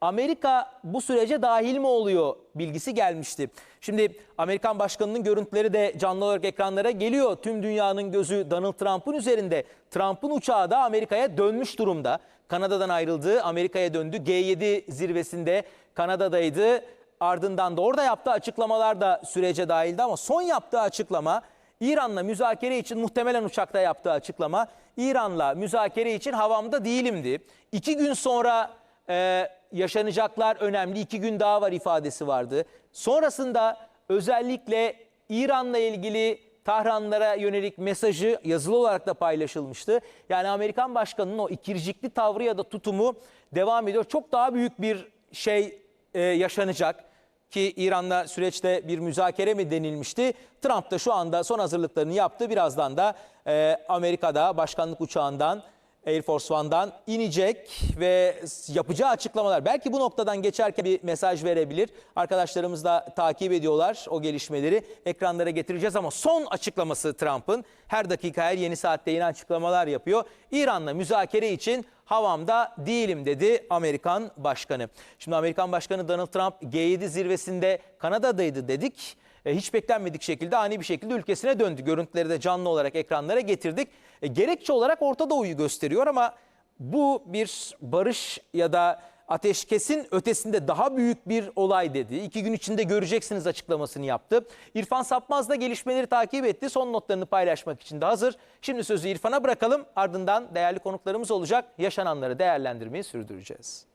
Amerika bu sürece dahil mi oluyor bilgisi gelmişti. Şimdi Amerikan başkanının görüntüleri de canlı olarak ekranlara geliyor. Tüm dünyanın gözü Donald Trump'ın üzerinde. Trump'ın uçağı da Amerika'ya dönmüş durumda. Kanada'dan ayrıldı, Amerika'ya döndü. G7 zirvesinde Kanada'daydı. Ardından da orada yaptığı açıklamalar da sürece dahildi ama son yaptığı açıklama İran'la müzakere için muhtemelen uçakta yaptığı açıklama İran'la müzakere için havamda değilimdi. İki gün sonra e, yaşanacaklar önemli iki gün daha var ifadesi vardı. Sonrasında özellikle İran'la ilgili Tahranlara yönelik mesajı yazılı olarak da paylaşılmıştı. Yani Amerikan başkanının o ikircikli tavrı ya da tutumu devam ediyor. Çok daha büyük bir şey e, yaşanacak ki İran'la süreçte bir müzakere mi denilmişti. Trump da şu anda son hazırlıklarını yaptı. Birazdan da e, Amerika'da başkanlık uçağından Air Force One'dan inecek ve yapacağı açıklamalar belki bu noktadan geçerken bir mesaj verebilir. Arkadaşlarımız da takip ediyorlar o gelişmeleri. Ekranlara getireceğiz ama son açıklaması Trump'ın her dakika her yeni saatte yeni açıklamalar yapıyor. İran'la müzakere için havamda değilim dedi Amerikan Başkanı. Şimdi Amerikan Başkanı Donald Trump G7 zirvesinde Kanada'daydı dedik. E, hiç beklenmedik şekilde ani bir şekilde ülkesine döndü. Görüntüleri de canlı olarak ekranlara getirdik. E, gerekçe olarak Orta Doğu'yu gösteriyor ama bu bir barış ya da ateşkesin ötesinde daha büyük bir olay dedi. İki gün içinde göreceksiniz açıklamasını yaptı. İrfan Sapmaz da gelişmeleri takip etti. Son notlarını paylaşmak için de hazır. Şimdi sözü İrfan'a bırakalım. Ardından değerli konuklarımız olacak. Yaşananları değerlendirmeyi sürdüreceğiz.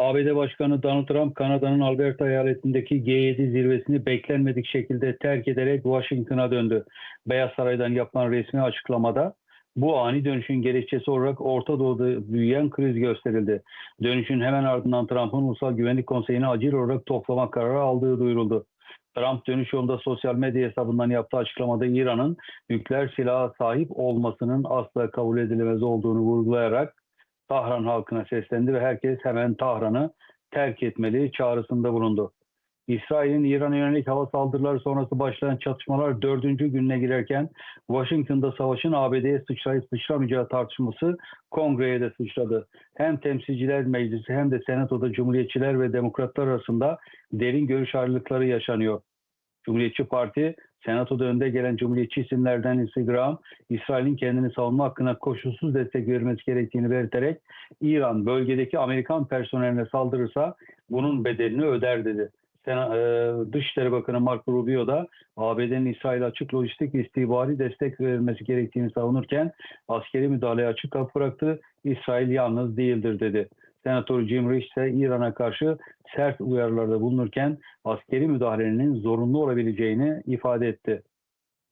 ABD Başkanı Donald Trump, Kanada'nın Alberta eyaletindeki G7 zirvesini beklenmedik şekilde terk ederek Washington'a döndü. Beyaz Saray'dan yapılan resmi açıklamada bu ani dönüşün gerekçesi olarak Orta Doğu'da büyüyen kriz gösterildi. Dönüşün hemen ardından Trump'ın Ulusal Güvenlik Konseyi'ni acil olarak toplama kararı aldığı duyuruldu. Trump dönüş yolunda sosyal medya hesabından yaptığı açıklamada İran'ın nükleer silaha sahip olmasının asla kabul edilemez olduğunu vurgulayarak Tahran halkına seslendi ve herkes hemen Tahran'ı terk etmeli çağrısında bulundu. İsrail'in İran'a yönelik hava saldırıları sonrası başlayan çatışmalar dördüncü gününe girerken Washington'da savaşın ABD'ye sıçrayıp sıçramayacağı tartışması kongreye de sıçradı. Hem temsilciler meclisi hem de senatoda cumhuriyetçiler ve demokratlar arasında derin görüş ayrılıkları yaşanıyor. Cumhuriyetçi Parti, Senatoda önde gelen Cumhuriyetçi isimlerden Lindsey Graham, İsrail'in kendini savunma hakkına koşulsuz destek vermesi gerektiğini belirterek İran bölgedeki Amerikan personeline saldırırsa bunun bedelini öder dedi. Sena, e, Dışişleri Bakanı Marco Rubio da ABD'nin İsrail'e açık lojistik istihbari destek verilmesi gerektiğini savunurken askeri müdahaleye açık kapı bıraktı. İsrail yalnız değildir dedi. Senatör Jim Risch ise İran'a karşı sert uyarılarda bulunurken askeri müdahalenin zorunlu olabileceğini ifade etti.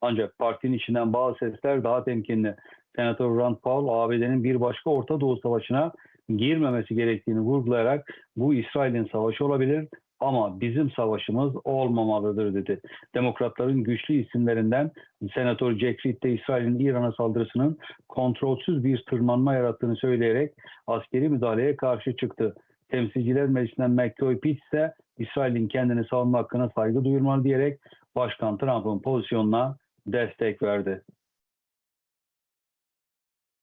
Ancak partinin içinden bazı sesler daha temkinli. Senatör Rand Paul ABD'nin bir başka Orta Doğu Savaşı'na girmemesi gerektiğini vurgulayarak bu İsrail'in savaşı olabilir ama bizim savaşımız olmamalıdır dedi. Demokratların güçlü isimlerinden Senatör Jack Reed de İsrail'in İran'a saldırısının kontrolsüz bir tırmanma yarattığını söyleyerek askeri müdahaleye karşı çıktı. Temsilciler Meclisi'nden McCoy Pitts ise İsrail'in kendini savunma hakkına saygı duyurmalı diyerek Başkan Trump'ın pozisyonuna destek verdi.